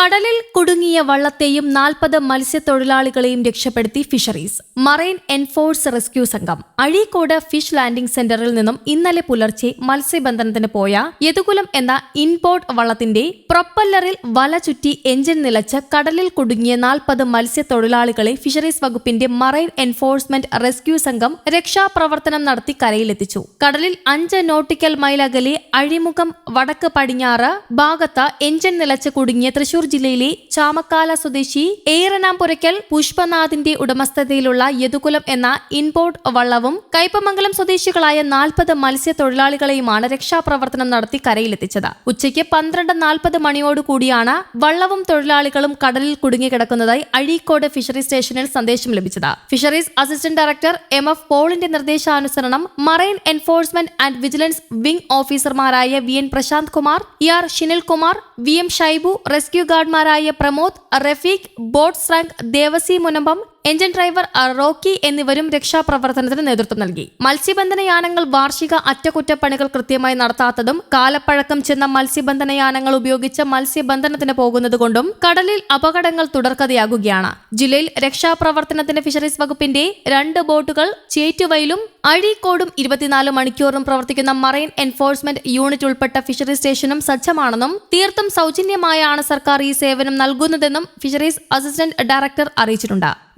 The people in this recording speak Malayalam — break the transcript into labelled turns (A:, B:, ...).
A: കടലിൽ കുടുങ്ങിയ വള്ളത്തെയും നാൽപ്പത് മത്സ്യത്തൊഴിലാളികളെയും രക്ഷപ്പെടുത്തി ഫിഷറീസ്. മറൈൻ എൻഫോഴ്സ് റെസ്ക്യൂ സംഘം. അഴീക്കോട് ഫിഷ് ലാൻഡിംഗ് സെന്ററിൽ നിന്നും ഇന്നലെ പുലർച്ചെ മത്സ്യബന്ധനത്തിന് പോയ യതുകുലം എന്ന ഇൻപോർട്ട് വള്ളത്തിന്റെ പ്രൊപ്പല്ലറിൽ വല ചുറ്റി എഞ്ചിൻ നിലച്ച് കടലിൽ കുടുങ്ങിയ നാൽപ്പത് മത്സ്യത്തൊഴിലാളികളെ ഫിഷറീസ് വകുപ്പിന്റെ മറൈൻ എൻഫോഴ്സ്മെന്റ് റെസ്ക്യൂ സംഘം രക്ഷാപ്രവർത്തനം നടത്തി കരയിലെത്തിച്ചു. കടലിൽ അഞ്ച് നോട്ടിക്കൽ മൈൽ അകലെ അഴിമുഖം വടക്ക് പടിഞ്ഞാറ് ഭാഗത്ത് എഞ്ചിൻ നിലച്ച് കുടുങ്ങിയ തൃശൂർ ജില്ലയിലെ ചാമക്കാല സ്വദേശി ഏറനാംപുരയ്ക്കൽ പുഷ്പനാഥിന്റെ ഉടമസ്ഥതയിലുള്ള യദുകുലം എന്ന ഇൻപോർട്ട് വള്ളവും കൈപ്പമംഗലം സ്വദേശികളായ നാൽപ്പത് മത്സ്യത്തൊഴിലാളികളെയുമാണ് രക്ഷാപ്രവർത്തനം നടത്തി കരയിലെത്തിച്ചത്. ഉച്ചയ്ക്ക് പന്ത്രണ്ട് നാൽപ്പത് മണിയോടുകൂടിയാണ് വള്ളവും തൊഴിലാളികളും കടലിൽ കുടുങ്ങിക്കിടക്കുന്നതായി അഴീക്കോട് ഫിഷറീസ് സ്റ്റേഷനിൽ സന്ദേശം ലഭിച്ചത്. Fisheries assistant director M F പോളിന്റെ നിർദ്ദേശാനുസരണം marine enforcement and vigilance wing ഓഫീസർമാരായ V N Prashanth Kumar E R Shinil Kumar V M Shaibu rescue ഗാർഡ്മാരായ Pramod Rafeeq boat സ്രാങ്ക് Devasi Munambam engine driver Rocky എന്നിവരും രക്ഷാപ്രവർത്തനത്തിന് നേതൃത്വം നൽകി. മത്സ്യബന്ധന യാനങ്ങൾ വാർഷിക അറ്റകുറ്റപ്പണികൾ കൃത്യമായി നടത്താത്തതും കാലപ്പഴക്കം ചെന്ന മത്സ്യബന്ധന യാനങ്ങൾ ഉപയോഗിച്ച് മത്സ്യബന്ധനത്തിന് പോകുന്നതുകൊണ്ടും കടലിൽ അപകടങ്ങൾ തുടർക്കഥയാകുകയാണ്. ജില്ലയിൽ രക്ഷാപ്രവർത്തനത്തിന് ഫിഷറീസ് വകുപ്പിന്റെ രണ്ട് ബോട്ടുകൾ ചേറ്റുവയിലും അഴീക്കോടും ഇരുപത്തിനാല് മണിക്കൂറും പ്രവർത്തിക്കുന്ന മറൈൻ എൻഫോഴ്സ്മെന്റ് യൂണിറ്റ് ഉൾപ്പെട്ട ഫിഷറീസ് സ്റ്റേഷനും സജ്ജമാണെന്നും തീർത്തും സൗജന്യമായാണ് സർക്കാർ ഈ സേവനം നൽകുന്നതെന്നും ഫിഷറീസ് അസിസ്റ്റന്റ് ഡയറക്ടർ അറിയിച്ചിട്ടുണ്ട്.